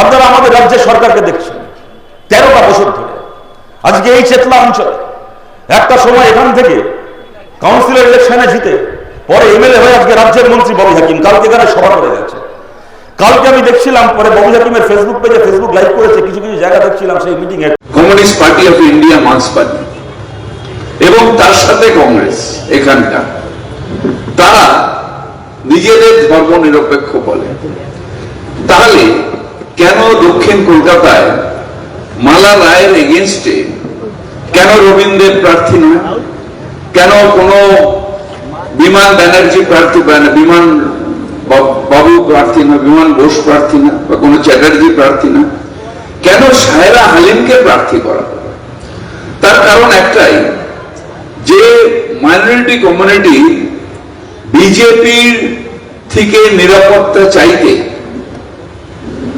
আপনারা আমাদের রাজ্যের সরকারকে দেখছেন। তেরোটা বছর ধরে। আজকে এই চেতলা অঞ্চলে একটা সময় এখান থেকে কাউন্সিলর ইলেকশনে জিতে পরে এমএলএ হয়ে আজকে রাজ্যের মন্ত্রী ববি হাকিম কালকে এখানে সভা করে গেছে কালকে আমি দেখছিলাম, পরে ববি হাকিমের ফেসবুক পেজে ফেসবুক লাইভ করেছে, কিছু কিছু জায়গা দেখছিলাম, সেই মিটিং এ কমিউনিস্ট পার্টি অফ ইন্ডিয়া মার্ক্সবাদী এবং তার সাথে কংগ্রেস এখানকার তারা নিজেদের ধর্ম নিরপেক্ষ বলে। তাহলে কেন দক্ষিণ কলকাতায় মালা রায়ের এগেনস্টে কেন রবীন্দ্রের প্রার্থী নয়? কেন কোনো বিমান ব্যানার্জি প্রার্থী বিমান বাবু প্রার্থী না বিমান বোস প্রার্থী না বা কোনো চ্যাটার্জি প্রার্থী না কেন সায়রা হালিমকে প্রার্থী করা তার কারণ একটাই, যে মাইনরিটি কমিউনিটি বিজেপির থেকে নিরাপত্তা চাইতে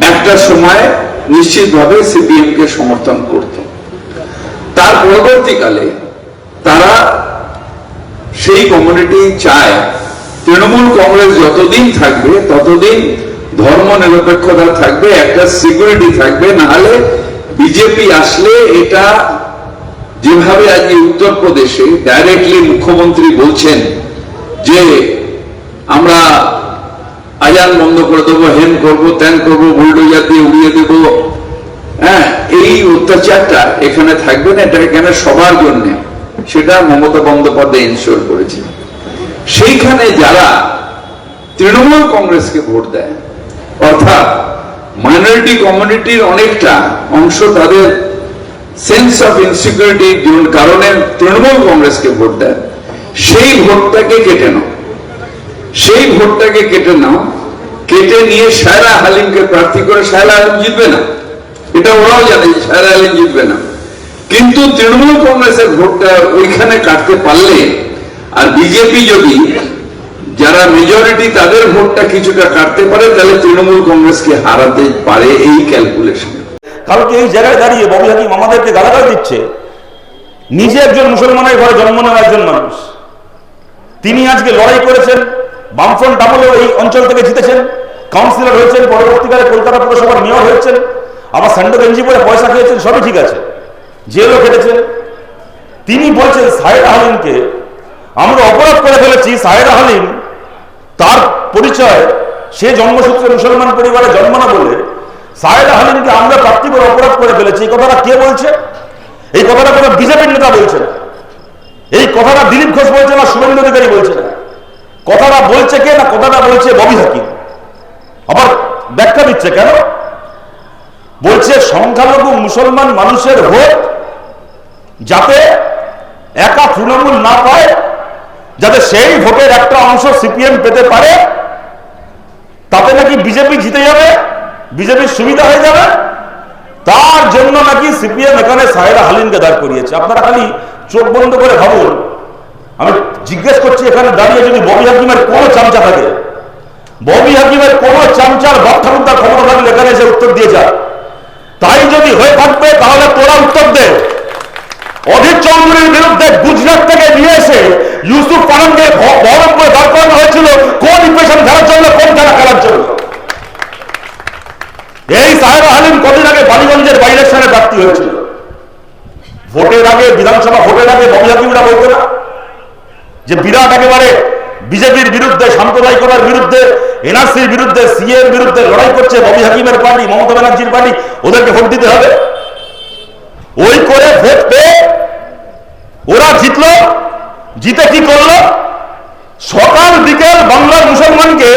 একটা সময় নিশ্চিতভাবে সিপিএম কে সমর্থন করত। তার পরবর্তীকালে তারা সেই কমিউনিটি চায়, তৃণমূল কংগ্রেস যতদিন থাকবে, ততদিন ধর্ম নিরপেক্ষতা থাকবে, একটা সিকিউরিটি থাকবে, নাহলে বিজেপি আসলে এটা যেভাবে আজকে উত্তরপ্রদেশে ডাইরেক্টলি মুখ্যমন্ত্রী বলছেন যে আমরা আজান বন্ধ করে দেবো হেন করব, ত্যান করব, বুলডোজার দিয়ে উড়িয়ে দেবো। হ্যাঁ এই অত্যাচারটা এখানে থাকবে না, এটা এখানে সবার জন্য? সেটা মমতা বন্দ্যোপাধ্যায় ইনশোর করেছে। সেইখানে যারা তৃণমূল কংগ্রেসকে ভোট দেয়, অর্থাৎ মাইনরিটি কমিউনিটির অনেকটা অংশ তাদের সেন্স অফ ইনসিকিউরিটির কারণে তৃণমূল কংগ্রেসকে ভোট দেয়, সেই ভোটটাকে কেটে নাও। সেই ভোটটাকে কেটে নাও। কেটে নিয়ে সায়রা হালিমকে প্রার্থী করে সায়রা হালিম জিতবে না। এটা ওরাও জানে যে সায়রা হালিম জিতবে না। কিন্তু তৃণমূল কংগ্রেসের ভোটটা ওইখানে কাটতে পারলে, আর বিজেপি যদি যারা মেজরিটি তাদের ভোটটা কিছুটা কাটতে পারে, তাহলে তৃণমূল কংগ্রেসকে হারাতে পারে এই ক্যালকুলেশন কালকে এই জায়গায় দাঁড়িয়ে ববি হাকিম আমাদেরকে গালাগাল দিচ্ছে। নিজে একজন মুসলমানের ঘরে জন্ম নেওয়া একজন মানুষ। তিনি আজকে লড়াই করেছেন বামফ্রন্ট আমলেও এই অঞ্চল থেকে জিতেছেন। কাউন্সিলর হয়েছেন, পরবর্তীকালে কলকাতা পুরসভার মেয়র হয়েছেন। আবার স্যান্ডো গেঞ্জি পরে পয়সা খেয়েছেন, সবই ঠিক আছে। জেলও কেটেছেন তিনি বলছেন সাহেরা হালিমকে আমরা অপরাধ করে ফেলেছি। সাহেরা হালিম তার পরিচয় সে জন্মসূত্রে মুসলমান পরিবারে জন্ম না বলে সাহেরা হালিমকে আমরা প্রাপ্তি করে অপরাধ করে ফেলেছি। এই কথাটা কে বলছে? এই কথাটা কোনো বিজেপির নেতা বলছে না। এই কথাটা দিলীপ ঘোষ বলছে না, শুভেন্দু অধিকারী বলছে না। কথাটা বলছে কে না কথাটা বলছে ববি হাকিম? আবার ব্যাখ্যা দিচ্ছে কেন? বলছে সংখ্যালঘু মুসলমান মানুষের ভোট যাতে একা তৃণমূল না পায়, যাতে সেই ভোটের একটা অংশ সিপিএম পেতে পারে, তাতে নাকি বিজেপি জিতে যাবে, বিজেপির সুবিধা হয়ে যাবে, তার জন্য নাকি সিপিএম এখানে সাহেরা হালিমকে দাঁড় করিয়েছে। আপনারা খালি চোখ বন্ধ করে ভাবুন জিজ্ঞেস করছি, এখানে দাঁড়িয়ে যদি ববি হাকিমের কোনো চামচা থাকে। ববি হাকিমের কোনো চামচার বাপ ঠাকুরদার ক্ষমতা থাকলে এখানে এসে উত্তর দিয়ে যা। তাই যদি হয়ে থাকবে, তাহলে তোরা উত্তর দে। অধীর চৌধুরীর বিরুদ্ধে গুজরাট থেকে নিয়ে এসে ইউসুফ পানানকে বহরমপুরে দাঁড় করানো হয়েছিল, কোন ইকুয়েশন খেলার জন্য, কোন খেলা খেলার জন্য? এই সাহেব হালিম কদিন আগে বালিগঞ্জের বাইলেকশনে প্রার্থী হয়েছিল। ভোটের আগে, বিধানসভা ভোটের আগে ববি হাকিমরা বলতো না? যে বিরাট একেবারে বিজেপির বিরুদ্ধে সাম্প্রদায়িকতার বিরুদ্ধে, এনআরসির বিরুদ্ধে, সিএর এর বিরুদ্ধে লড়াই করছে ববি হাকিমের পার্টি, মমতা ব্যানার্জির পার্টি, ওদেরকে ভোট দিতে হবে। ওই করে ভোট পেয়ে ওরা জিতল, জিতে কি করল? সকাল বিকেল বাংলার মুসলমানকে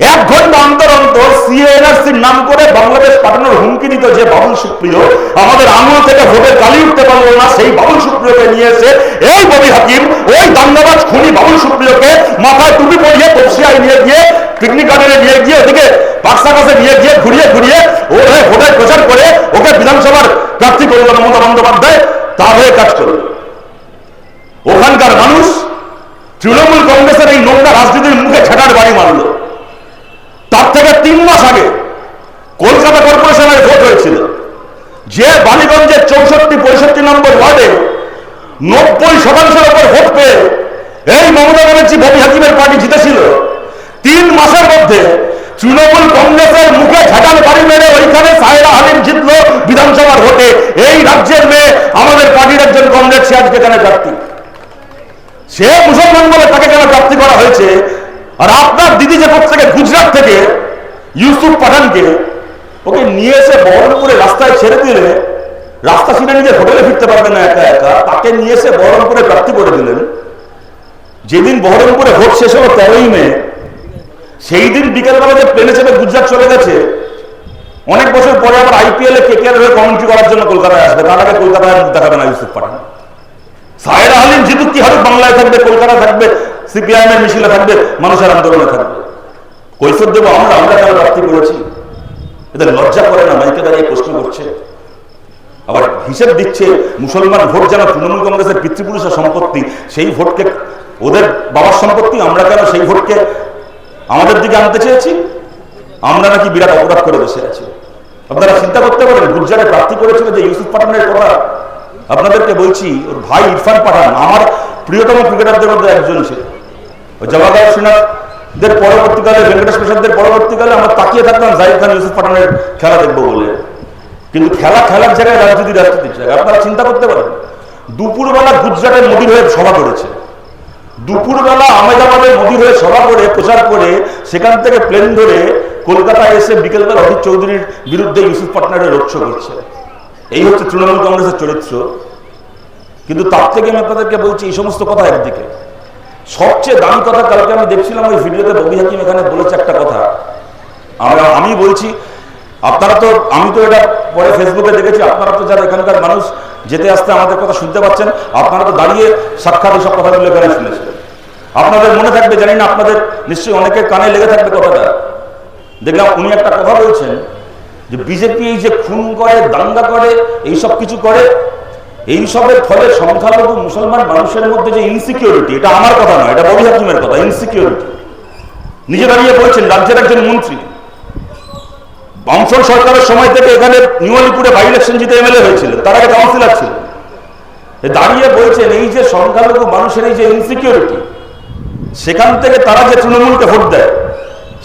এক ঘণ্টা অন্তর অন্তর সিএনআরসির নাম করে বাংলাদেশ পাঠানোর হুমকি দিত যে বাবুল সুপ্রিয় আমাদের আঙুল থেকে ভোটে কালি উঠতে পারল না, সেই বাবুল সুপ্রিয়কে নিয়ে এসে এই ববি হাকিম, ওই দাঙ্গাবাজ খুনি বাবুল সুপ্রিয়কে মাথায় টুপি পরিয়ে তপসিয়ায় নিয়ে গিয়ে পিকনিক গার্ডেনে নিয়ে গিয়ে ওদিকে পাকসা কাছে নিয়ে গিয়ে ঘুরিয়ে ঘুরিয়ে ওর হয়ে ভোটের প্রচার করে ওকে বিধানসভার প্রার্থী করল মমতা বন্দ্যোপাধ্যায় তার হয়ে কাজ করল। ওখানকার মানুষ তৃণমূল কংগ্রেসের এই নোংরা রাজনীতির মুখে ছেটার বাড়ি মারলো। তার থেকে তিন মাস আগে কলকাতা কর্পোরেশনের ভোট হয়েছিল। যে বালিগঞ্জের চৌষট্টি, পঁয়ষট্টি নম্বর ওয়ার্ডে নব্বই শতাংশের ওপর ভোট পেয়ে এই মমতা ব্যানার্জি, ভবি হাকিমের পার্টি জিতেছিল। তিন মাসের মধ্যে তৃণমূল কংগ্রেসের মুখে ঝাঁটাল বাড়ি মেরে ওইখানে সাহেরা হালিম জিতল বিধানসভার ভোটে। এই রাজ্যের মেয়ে আমাদের পার্টির একজন কংগ্রেস সে আজকে কেন প্রার্থী? সে মুসলমান বলে তাকে কেন প্রার্থী করা হয়েছে? আর আপনার দিদি যে থেকে গুজরাট থেকে, ইউসুফ পাঠানকে, ওকে নিয়ে এসে বহরমপুরে রাস্তায় ছেড়ে দিলে, রাস্তা ছিঁড়ে নিজের হোটেলে ফিরতে পারবে না একা একা, তাকে নিয়ে এসে বহরমপুরে প্রার্থী করে দিলেন। যেদিন বহরমপুরে ভোট শেষ হলো তেরোই মে, সেই দিন বিকেলবেলা যে প্লেনে চেপে গুজরাট চলে গেছে, অনেক বছর পরে আবার আইপিএল এ কেকেআর হয়ে কমেন্ট্রি করার জন্য কলকাতায় আসবে, তার আগে কলকাতায় দেখাবে না ইউসুফ পাঠান। সাহেরা আলিম জিতুক কি হবে বাংলায় থাকবে কলকাতা থাকবে সিপিআইএম এর মিছিলে থাকবে, মানুষের আন্দোলনে থাকবে। কৈফত দেবো আমরা আমরা কেন প্রার্থী করেছি এদের লজ্জা করে না, মাইকে দাঁড়িয়ে প্রশ্ন করছে। আবার হিসেব দিচ্ছে, মুসলমান ভোট যেন তৃণমূল কংগ্রেসের পিতৃপুরুষের সম্পত্তি, সেই ভোটকে, ওদের বাবার সম্পত্তি, আমরা কেন সেই ভোটকে আমাদের দিকে আনতে চেয়েছি? আমরা নাকি বিরাট অপরাধ করে বসে আছি। আপনারা চিন্তা করতে পারেন গুজরাটে প্রার্থী করেছিল যে ইউসুফ পাঠানের কথা। আপনাদেরকে বলছি, ওর ভাই ইরফান পাঠান, আমার প্রিয়তম ক্রিকেটারদের মধ্যে একজন ছিল জওয়াহর সিনহাদের পরবর্তীকালে, ভেঙ্কটেশ প্রসাদদের পরবর্তীকালে আমরা তাকিয়ে থাকতাম জাহিদ খান ইউসুফ পাঠানের খেলা দেখব বলে। কিন্তু খেলা খেলার জায়গায় রাজনীতি রাজনীতির জায়গায়। আপনারা চিন্তা করতে পারেন, দুপুরবেলা গুজরাটের মোদির হয়ে সভা করেছে। দুপুরবেলা আহমেদাবাদের মোদির হয়ে সভা করে, প্রচার করে, সেখান থেকে প্লেন ধরে কলকাতায় এসে বিকেলবেলা অধীর চৌধুরীর বিরুদ্ধে ইউসুফ পাটনারের রোচ্ছ করছে। এই হচ্ছে তৃণমূল কংগ্রেসের চরিত্র। কিন্তু তার থেকে আমি আপনাদেরকে বলছি, এই সমস্ত কথা একদিকে। সবচেয়ে দামি কথা কালকে আমি দেখছিলাম ওই ভিডিওতে ববি হাকিম এখানে বলেছে একটা কথা। আমরা, আমি বলছি, আপনারা তো, আমি তো এটা পরে ফেসবুকে দেখেছি, আপনারা তো যারা এখানকার মানুষ, যেতে আসতে আমাদের কথা শুনতে পাচ্ছেন, আপনারা তো দাঁড়িয়ে সাক্ষাৎ এইসব কথাগুলো এখানে শুনেছেন। আপনাদের মনে থাকবে, জানি না, আপনাদের নিশ্চয়ই অনেকের কানে লেগে থাকবে কথাটা। দেখলাম উনি একটা কথা বলছেন, যে বিজেপি এই যে খুন করে, দাঙ্গা করে এই সব কিছু করে এইসবের ফলে সংখ্যালঘু মুসলমান মানুষের মধ্যে যে ইনসিকিউরিটি এটা আমার কথা নয়, এটা ববি হাকিমের কথা ইনসিকিউরিটি নিজে দাঁড়িয়ে বলছেন, রাজ্যের একজন মন্ত্রী, বামফ্রন্ট সরকারের সময় থেকে এখানে নিউ আলিপুরে বাই ইলেকশন জিতে এমএলএ হয়েছিলেন তার আগে কাউন্সিলর ছিলেন দাঁড়িয়ে বলছেন, এই যে সংখ্যালঘু মানুষের এই যে ইনসিকিউরিটি সেখান থেকে তারা যে তৃণমূলকে ভোট দেয়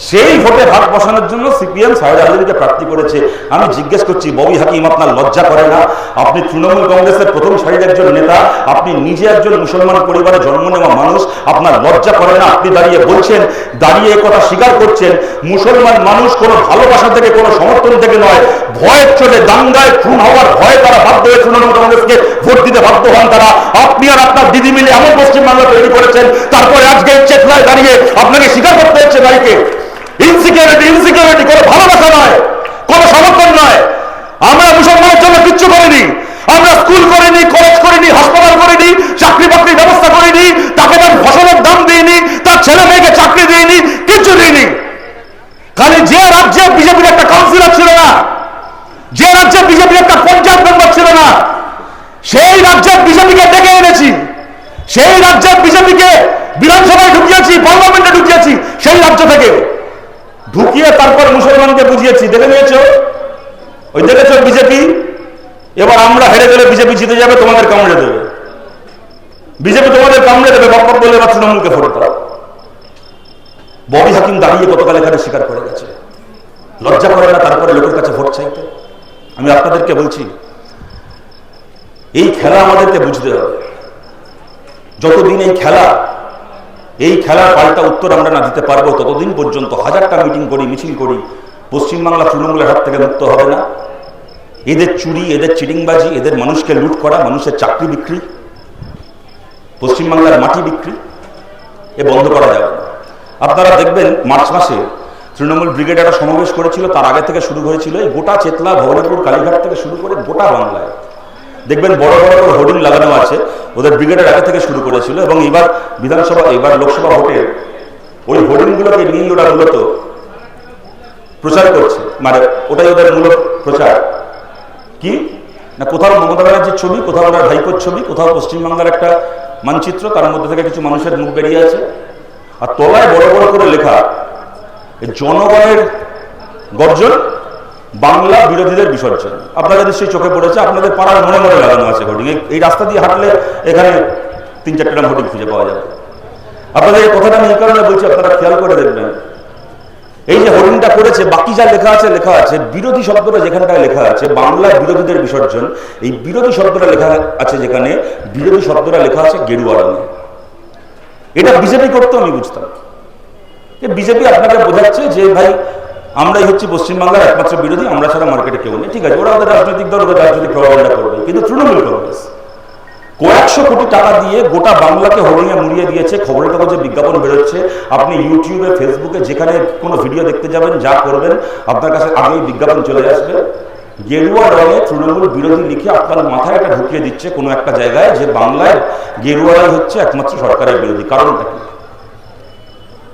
সেই ভোটে ভাগ বসানোর জন্য সিপিএম সাহেদ আলীকে প্রার্থী করেছে। আমি জিজ্ঞেস করছি, ববি হাকিম আপনার লজ্জা করে না? আপনি তৃণমূল কংগ্রেসের প্রথম সারির একজন নেতা, আপনি নিজে একজন মুসলমান পরিবারে জন্ম নেওয়া মানুষ, আপনার লজ্জা করে না? আপনি দাঁড়িয়ে বলছেন, দাঁড়িয়ে কথা স্বীকার করছেন, মুসলমান মানুষ কোনো ভালোবাসা থেকে, কোনো সমর্থন থেকে নয়। ভয়ের চলে দাঙ্গায় খুন হওয়ার ভয়ে তারা বাধ্য হয়ে তৃণমূল কংগ্রেসকে ভোট দিতে বাধ্য হন তারা। আপনি আর আপনার দিদি মিলে এমন পশ্চিমবাংলা তৈরি করেছেন, তারপরে আজকে এই চেতনায় দাঁড়িয়ে আপনাকে স্বীকার করতে হচ্ছে নারীকে। ইনসিকিউরিটি ইনসিকিউরিটি কোনো ভালোবাসা নয়, কোনো সমর্থন নয়। আমরা মুসলমানের জন্য কিচ্ছু করিনি। আমরা স্কুল করিনি, কলেজ করিনি, হাসপাতাল করিনি, চাকরি বাকরির ব্যবস্থা করিনি, তাকে তার ফসলের দাম দিইনি, তার ছেলে মেয়েকে চাকরি দিইনি, কিচ্ছু দিইনি। খালি যে রাজ্যে বিজেপির একটা কাউন্সিলর ছিল না, যে রাজ্যে বিজেপির একটা পঞ্চায়েত মেম্বার ছিল না, সেই রাজ্যে বিজেপিকে ডেকে এনেছি। সেই রাজ্যে বিজেপিকে বিধানসভায় ঢুকিয়েছি পার্লামেন্টে ঢুকিয়েছি সেই রাজ্য থেকে ঢুকিয়ে তারপর মুসলমানকে বুঝিয়েছি, দেখে নিয়েছ? ওই দেখেছ বিজেপি? এবার আমরা হেরে গেলে বিজেপি জিতে যাবে, তোমাদের কামড়ে দেবে। বিজেপি তোমাদের কামড়ে দেবে বক্তব্য বলে এবার তৃণমূলকে ভোট দাও। ববি হাকিম দাঁড়িয়ে গতকাল এখানে স্বীকার করে গেছে। লজ্জা করে না তারপরে লোকের কাছে ভোট চাইতে? আমি আপনাদেরকে বলছি, এই খেলা আমাদেরকে বুঝতে হবে। যতদিন এই খেলা এই খেলার পাল্টা উত্তর আমরা না দিতে পারব, ততদিন পর্যন্ত হাজারটা মিটিং করি, মিছিল করি। পশ্চিমবাংলা তৃণমূলের হাত থেকে মুক্ত হবে না। এদের চুরি, এদের চিটিংবাজি, এদের মানুষকে লুট করা, মানুষের চাকরি বিক্রি, পশ্চিমবাংলার মাটি বিক্রি, এ বন্ধ করা যাবে আপনারা দেখবেন, মার্চ মাসে তৃণমূল ব্রিগেড একটা সমাবেশ করেছিল, তার আগে থেকে শুরু হয়েছিল এই গোটা চেতলা, ভবানীপুর, কালীঘাট থেকে শুরু করে গোটা বাংলায়। দেখবেন বড় বড় হোর্ডিং লাগানো আছে, ওদের ব্রিগেডের আগে থেকে শুরু করেছিল এবং এবার বিধানসভা, এবার লোকসভা ভোটে ওই হোর্ডিংগুলোকে নিয়ে ওরা মূলত প্রচার করছে। মানে ওটাই ওদের মূল প্রচার। কি? না, কোথাও মমতা ব্যানার্জির ছবি, কোথাও ওনার ভাইপোর ছবি, কোথাও পশ্চিমবাংলার একটা মানচিত্র, তার মধ্যে থেকে কিছু মানুষের মুখ বেরিয়ে আছে। আর তলায় বড় বড় করে লেখা জনগণের গর্জন বাংলা বিরোধীদের বিসর্জন। আপনাদের নিশ্চয়ই চোখে পড়েছে, আপনাদের পাড়ার মনে মনে লাগানো আছে হোর্ডিং এই- রাস্তা দিয়ে হাঁটলে এখানে তিন চারটে হোর্ডিং খুঁজে পাওয়া যাবে। আপনাদের এই কথাটা আমি এই কারণে বলছি, আপনারা খেয়াল করে দেখবেন। এই যে হোর্ডিংটা করেছে, বাকি যা লেখা আছে লেখা আছে, বিরোধী শব্দটা যেখানটায় লেখা আছে বাংলার বিরোধীদের বিসর্জন, এই বিরোধী শব্দটা লেখা আছে যেখানে, বিরোধী শব্দটা লেখা আছে গেরুয়া রঙে। এটা বিজেপি করতো, আমি বুঝতাম। বিজেপি আপনাকে বোঝাচ্ছে যে ভাই আমরাই হচ্ছে পশ্চিমবাংলার একমাত্র বিরোধী, আমরা ছাড়া মার্কেটে কেউ নেই। ঠিক আছে, ওরা ওদের রাজনৈতিক দল ওদের রাজনৈতিক প্রভাবটা করবে। কিন্তু তৃণমূল কংগ্রেস, কয়েকশো কোটি টাকা দিয়ে গোটা বাংলাকে হরিঙে মুড়িয়ে দিয়েছে, খবরের কাগজে বিজ্ঞাপন বেরোচ্ছে। আপনি ইউটিউবে ফেসবুকে যেখানে কোনো ভিডিও দেখতে যাবেন, যা করবেন, আপনার কাছে আগেই বিজ্ঞাপন চলে আসবে। গেরুয়া রঙে তৃণমূল বিরোধী লিখে আপনার মাথায় একটা ঢুকিয়ে দিচ্ছে কোনো একটা জায়গায় যে বাংলায় গেরুয়ারাই হচ্ছে একমাত্র সরকারের বিরোধী। কারণটা কি?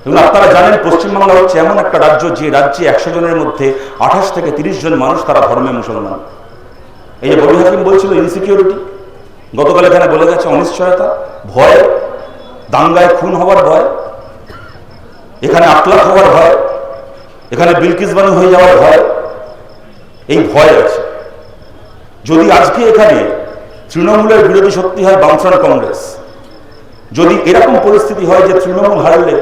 এবং আপনারা জানেন পশ্চিমবাংলা হচ্ছে এমন একটা রাজ্য যে রাজ্যে একশো জনের মধ্যে আঠাশ থেকে তিরিশ জন মানুষ তারা ধর্মে মুসলমান। এই যে ববি হাকিম বলছিল ইনসিকিউরিটি গতকাল এখানে বলে গেছে অনিশ্চয়তা, ভয়, দাঙ্গায় খুন হওয়ার ভয়, এখানে আকলাক হওয়ার ভয়, এখানে বিলকিস বানু হয়ে যাওয়ার ভয়, এই ভয় আছে। যদি আজকে এখানে তৃণমূলের বিরোধী শক্তি হয় বামফ্রন্ট কংগ্রেস, যদি এরকম পরিস্থিতি হয় যে তৃণমূল হারলে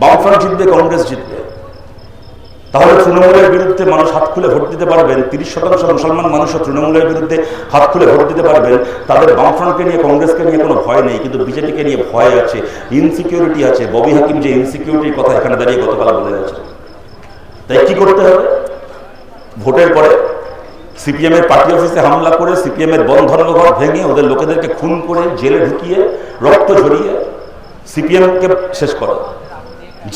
বামফ্রন্ট জিতবে, কংগ্রেস জিতবে। তাহলে তৃণমূলের বিরুদ্ধে মানুষ হাত খুলে ভোট দিতে পারবেন, তিরিশ শতাংশ মুসলমান মানুষও তৃণমূলের বিরুদ্ধে হাত খুলে ভোট দিতে পারবেন। তাদের বামফ্রন্টকে নিয়ে, কংগ্রেসকে নিয়ে কোনো ভয় নেই, কিন্তু বিজেপিকে নিয়ে ভয় আছে ইনসিকিউরিটি আছে। ববি হাকিম যে ইনসিকিউরিটির কথা এখানে দাঁড়িয়ে গতকাল বলে গেছে। তাই কি করতে হবে? ভোটের পরে সিপিএম এর পার্টি অফিসে হামলা করে সিপিএমের বন ধর্মঘর ভেঙে ওদের লোকেদেরকে খুন করে জেলে ঢুকিয়ে, রক্ত ঝরিয়ে সিপিএমকে শেষ করা।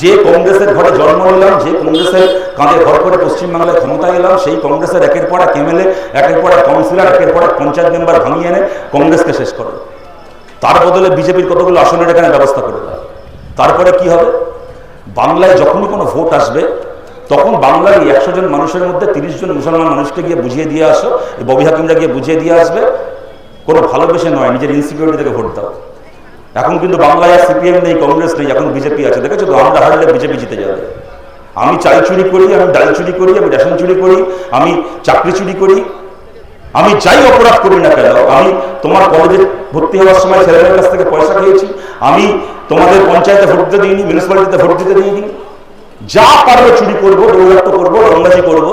যে কংগ্রেসের ঘরে জন্ম নিলাম, যে কংগ্রেসের কাঁধে ঘর করে পশ্চিমবাংলায় ক্ষমতায় এলাম, সেই কংগ্রেসের একের পর এক এমএলএ, একের পর এক কাউন্সিলর, একের পর এক পঞ্চায়েত মেম্বার ভাঙিয়ে এনে কংগ্রেসকে শেষ করে। তার বদলে বিজেপির কতগুলো আসনের এখানে ব্যবস্থা করে দেয় তারপরে কি হবে? বাংলায় যখনই কোনো ভোট আসবে, তখন বাংলার এই একশো জন মানুষের মধ্যে তিরিশ জন মুসলমান মানুষকে গিয়ে বুঝিয়ে দিয়ে আসো ববি হাকিমরা গিয়ে বুঝিয়ে দিয়ে আসবে, কোনো ভালোবেসে নয়, নিজের ইনসিকিউরিটি থেকে ভোট দাও। এখন কিন্তু বাংলায় সিপিএম নেই, কংগ্রেস নেই, এখন বিজেপি আছে। দেখেছ তো? আমরা হারলে বিজেপি জিতে যাবে। আমি চাল চুরি করি, আমি ডাল চুরি করি, আমি রেশন চুরি করি, আমি চাকরি চুরি করি। আমি যাই অপরাধ করি না কেন, আমি তোমার কলেজে ভর্তি হওয়ার সময় ছেলেমেয়ের কাছ থেকে পয়সা খেয়েছি, আমি তোমাদের পঞ্চায়েতে ভোট দিতে দিইনি মিউনিসিপ্যালিটিতে ভোট দিতে দিইনি। যা পারব চুরি করব দৌড়াত্ম করব রংবাজি করব।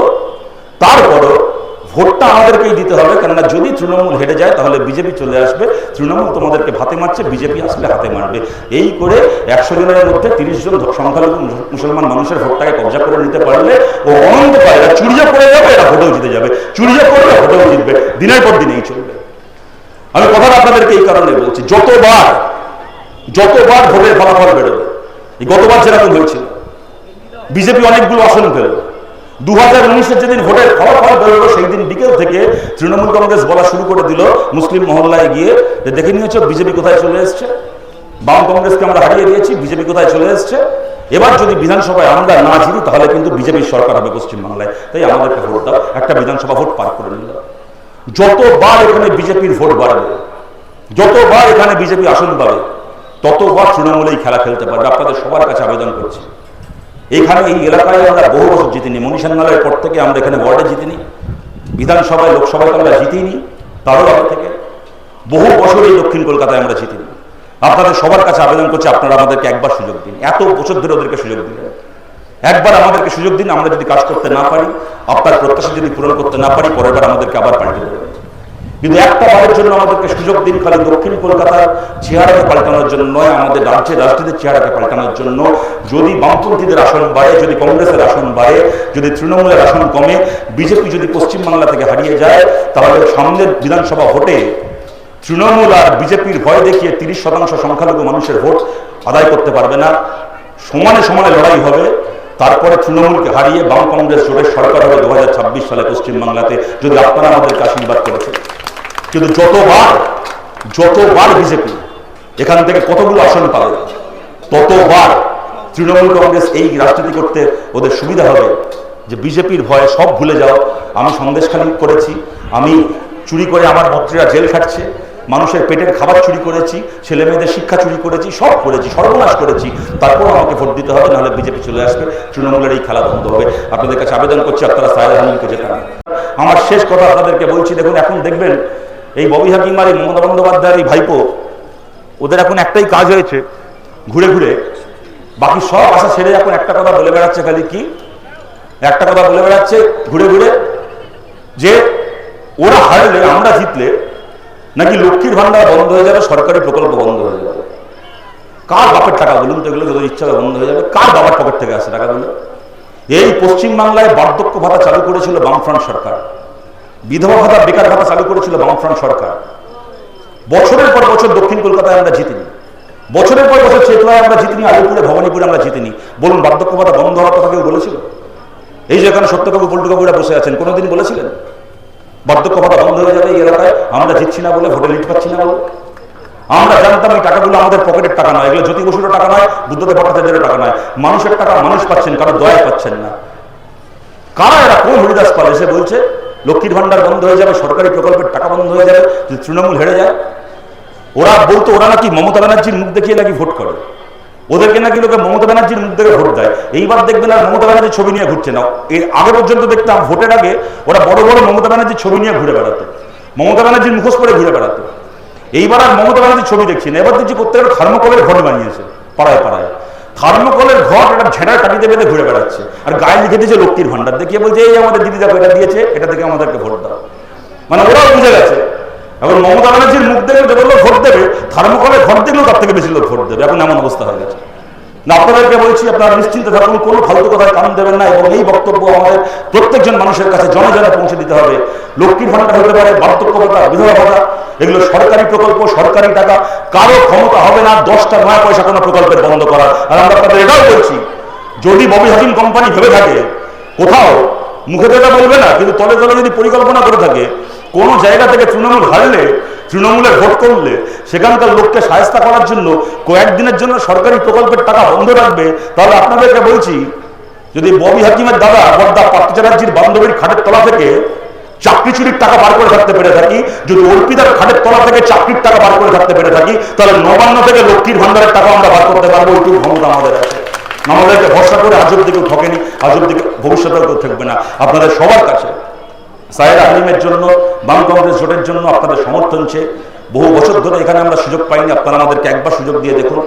তারপরও ভোটটা আমাদেরকেই দিতে হবে। কেননা যদি তৃণমূল হেরে যায়, তাহলে বিজেপি চলে আসবে। তৃণমূল তোমাদেরকে ভাতে মারছে, বিজেপি আসলে হাতে মারবে। এই করে একশো জনের মধ্যে তিরিশ জন সংখ্যালঘু মুসলমান মানুষের ভোটটাকে কবজা করে নিতে পারলে ও অনন্ত পায় এরা চুরিও করে যাবে, এরা ভোটেও জিতে যাবে। চুরিও করবে ভোটেও জিতবে। দিনের পর দিনেই চলবে। আমি কথাটা আপনাদেরকে এই কারণে বলছি, যতবার যতবার ভোটের ফলাফল বেরোবে, এই গতবার যেরকম হয়েছিল, বিজেপি অনেকগুলো আসন পেল। দু হাজার যেদিন ভোটের ফলাফল বেরোলো সেই দিন বিকেল থেকে তৃণমূল কংগ্রেস বলা শুরু করে দিল মুসলিম মহল্লায় গিয়ে দেখে নিয়েছ বিজেপি কোথায় চলে এসছে। বাম কংগ্রেসকে আমরা হারিয়ে দিয়েছি, বিজেপি কোথায় চলে এসছে। এবার যদি বিধানসভায় আমরা না জিতি, তাহলে কিন্তু বিজেপির সরকার হবে পশ্চিমবাংলায়। তাই আমাদেরকে ভোট দাও, একটা বিধানসভা ভোট পার করে নিল যতবার এখানে বিজেপির ভোট বাড়বে, যতবার এখানে বিজেপি আসন পাবে, ততবার তৃণমূলেই খেলা খেলতে পারবে। আপনাদের সবার কাছে আবেদন করছি। এখানে এই এলাকায় আমরা বহু বছর জিতিনি। মনীষাঙ্গালের পর থেকে আমরা এখানে ওয়ার্ডে জিতিনি। বিধানসভায়, লোকসভায় আমরা জিতিনি তারও আগে থেকে। বহু বছর এই দক্ষিণ কলকাতায় আমরা জিতিনি। আপনাদের সবার কাছে আবেদন করছি, আপনারা আমাদেরকে একবার সুযোগ দিন। এত বছর ধরে ওদেরকে সুযোগ দিলেন। একবার আমাদেরকে সুযোগ দিন, আমরা যদি কাজ করতে না পারি, আপনার প্রত্যাশা যদি পূরণ করতে না পারি, পরের বার আমাদেরকে আবার পাল্টে দেবেন। কিন্তু একটা বারের জন্য আমাদেরকে সুযোগ দিন খালি দক্ষিণ কলকাতার চেহারাকে পাল্টানোর জন্য নয়, আমাদের রাজ্যের রাজনীতির চেহারাকে পাল্টানোর জন্য। যদি বামপন্থীদের আসন বাড়ে, যদি কংগ্রেসের আসন বাড়ে, যদি তৃণমূলের আসন কমে, বিজেপি যদি পশ্চিমবাংলা থেকে হারিয়ে যায়, তাহলে সামনের বিধানসভা ভোটে তৃণমূল আর বিজেপির ভয় দেখিয়ে তিরিশ শতাংশ সংখ্যালঘু মানুষের ভোট আদায় করতে পারবে না। সমানে সমানে লড়াই হবে। তারপরে তৃণমূলকে হারিয়ে বাম কংগ্রেস জোটের সরকার হবে দু হাজার ছাব্বিশ সালে পশ্চিমবাংলাতে। যদি আপনারা আমাদেরকে আশীর্বাদ করেছেন। কিন্তু যতবার যতবার বিজেপি এখান থেকে কতগুলো আসন পাবে, ততবার তৃণমূল কংগ্রেস এই রাজনীতি করতে ওদের সুবিধা হবে যে বিজেপির ভয়ে সব ভুলে যাও। আমি সন্দেশখালি করেছি, আমি চুরি করে আমার মন্ত্রীরা জেল খাটছে, মানুষের পেটের খাবার চুরি করেছি ছেলে মেয়েদের শিক্ষা চুরি করেছি, সব করেছি, সর্বনাশ করেছি। তারপর আমাকে ভোট দিতে হবে, নাহলে বিজেপি চলে আসবে, তৃণমূলের এই খেলা বন্ধ হবে। আপনাদের কাছে আবেদন করছি, আপনারা সাহেব হামিনকে যেতাম আমার শেষ কথা আপনাদেরকে বলছি, দেখুন, এখন দেখবেন এই ববি হাকিম আর এই মমতা বন্দ্যোপাধ্যায়ের এই ভাইপো, ওদের এখন একটাই কাজ হয়েছে, ঘুরে ঘুরে। বাকি সব আশা ছেড়ে এখন একটা কথা বলে বেড়াচ্ছে খালি কি? একটা কথা বলে বেড়াচ্ছে ঘুরে ঘুরে, যে ওরা হারলে, আমরা জিতলে নাকি লক্ষ্মীর ভান্ডার বন্ধ হয়ে যাবে, সরকারি প্রকল্প বন্ধ হয়ে যাবে? কার বাপের টাকা বলুন তো, এগুলো যদি ইচ্ছা বন্ধ হয়ে যাবে, কার বাবার পকেট থেকে আসে টাকাগুলো এই পশ্চিমবাংলায় বার্ধক্য ভাতা চালু করেছিল বামফ্রন্ট সরকার। বিধবা ভাতা, বেকার ভাতা চালু করেছিল বামফ্রন্ট সরকার। বছরের পর বছর দক্ষিণ কলকাতায় আমরা জিতিনি। বছরের পর বছর চেতলায় আমরা জিতিনি, আলিপুরে, ভবানীপুরে আমরা জিতিনি। বলুন, বার্ধক্য ভাতা বন্ধ হওয়ার কথা কেউ বলেছিল? এই যে এখানে সত্যকাকু পল্টুকাকুরা বসে আছেন কোনোদিন বলেছিলেন? বার্ধক্য ভাতা বন্ধ হয়ে যাবে এই এলাকায়, আমরা জিতছি না বলে, ভোটে লিড পাচ্ছি না বলে। আমরা জানতাম এই টাকাগুলো আমাদের পকেটের টাকা নয়, এগুলো জ্যোতি বসুরও টাকা নয়, বুদ্ধদেব ভট্টাচার্যের টাকা নয়। মানুষের টাকা মানুষ পাচ্ছেন, কারও দয়া পাচ্ছেন না। কারা এরা? কোন হরিদাস পাল এসে বলছে লক্ষ্মীর ভান্ডার বন্ধ হয়ে যাবে, সরকারি প্রকল্পের টাকা বন্ধ হয়ে যাবে, যদি তৃণমূল হেরে যায়, ওরা বলতো ওরা নাকি মমতা ব্যানার্জির মুখ দেখিয়ে নাকি ভোট করে। ওদেরকে নাকি লোকে মমতা ব্যানার্জির মুখ দেখে ভোট দেয়। এইবার দেখবেন আর মমতা ব্যানার্জির ছবি নিয়ে ঘুরছে না। এর আগে পর্যন্ত দেখতাম ভোটের আগে ওরা বড় বড় মমতা ব্যানার্জির ছবি নিয়ে ঘুরে বেড়াতো। মমতা ব্যানার্জির মুখোশ করে ঘুরে বেড়াতো। এইবার আর মমতা ব্যানার্জির ছবি দেখছি না। এবার দেখছি প্রত্যেকের থার্মোকলের ঘর বানিয়েছে, পাড়ায় পাড়ায়। থার্মোকলের ঘর একটা ঝেড়ার কাটিতে বেঁধে ঘুরে বেড়াচ্ছে। আর গায়ে লিখে দিয়েছে লক্ষ্মীর ভান্ডার দেখিয়ে বলছে, এই আমাদের দিদি দেখো, এটা দিয়েছে, এটা থেকে আমাদেরকে ভোট দাও। মানে ওরাও বুঝে গেছে। এখন মমতা ব্যানার্জির মুখ দেখে যে বলল, ভোট দেবে। থার্মোকলের ঘর দেখলেও তার থেকে বেশি লোক ভোট দেবে। এখন এমন অবস্থা হয়ে গেছে। না, আপনাদেরকে বলছি, আপনারা নিশ্চিন্তে থাকুন, কোনো ফালতু কথায় কান দেবেন না, এবং এই বক্তব্য আমাদের প্রত্যেকজন মানুষের কাছে জনে জনে পৌঁছে দিতে হবে। লক্ষ্মীর ভান্ডার হতে পারে, বার্ধক্য ভাতা, বিধবা ভাতা এগুলো সরকারি প্রকল্প, সরকারি টাকা, কারও ক্ষমতা হবে না, দশটা নয় পয়সা কোনো প্রকল্পের বন্ধ করা আর আমরা আপনাদের এটাও বলছি, যদি ববি হাকিম কোম্পানি ভেবে থাকে, কোথাও মুখে তো বলবে না, কিন্তু তলে তলে যদি পরিকল্পনা করে থাকে, কোন জায়গা থেকে তৃণমূল হারলে তৃণমূলের ভোট করলে, সেখানকার লোককে সায়স্তা করার জন্য কয়েকদিনের জন্য সরকারি প্রকল্পের টাকা বন্ধ রাখবে, তাহলে আপনাদেরকে বলছি, যদি ববি হাকিমের দাদা বর্দা পার্থ চ্যাটার্জির বান্ধবীর খাটের তলা থেকে চাকরি চুরির টাকা বার করে থাকতে পেরে থাকি। যদি অর্পিতার খাটের তলা থেকে চাকরির টাকা বার করে থাকতে পেরে থাকি, তাহলে নবান্ন থেকে লক্ষ্মীর ভান্ডারের টাকা আমরা বার করতে পারব ওইটুকু ক্ষমতা আমাদের আছে। আমাদেরকে ভরসা করে আজব দিকেও ঠকেনি আজব দিকে ভবিষ্যতেও কেউ থাকবে না। আপনাদের সবার কাছে সাহের আলিমের জন্য, বাম কংগ্রেস জোটের জন্য আপনাদের সমর্থন চেয়ে বহু বছর ধরে এখানে আমরা সুযোগ পাইনি। আপনারা আমাদেরকে একবার সুযোগ দিয়ে দেখুন।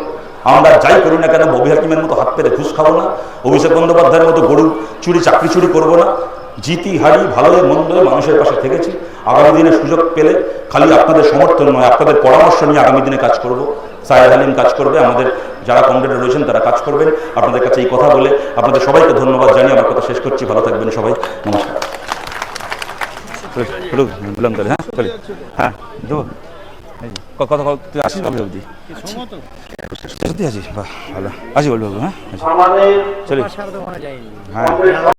আমরা যাই করি না কেন, ববি হাকিমের মতো হাত পেতে ঘুষ খাব না, অভিষেক বন্দ্যোপাধ্যায়ের মতো গরু চুরি, চাকরি চুরি করব না। জিতি হারি ভালোই মন্দ মানুষের পাশে থেকেছি। আগামী দিনে সুযোগ পেলে খালি আপনাদের সমর্থন নয় আপনাদের পরামর্শ নিয়ে আগামী দিনে কাজ করব। সাহেদ হালিম কাজ করবে আমাদের যারা কমরেডে রয়েছেন তারা কাজ করবেন। আপনাদের কাছে এই কথা বলে আপনাদের সবাইকে ধন্যবাদ জানিয়ে আমার কথা শেষ করছি। ভালো থাকবেন সবাই। নমস্কার। বলুন বললাম তাহলে হ্যাঁ কথা আসিস ভাবি অবধি? সত্যি আছিস বাহ ভালো। আসি বলব হ্যাঁ চলি। হ্যাঁ।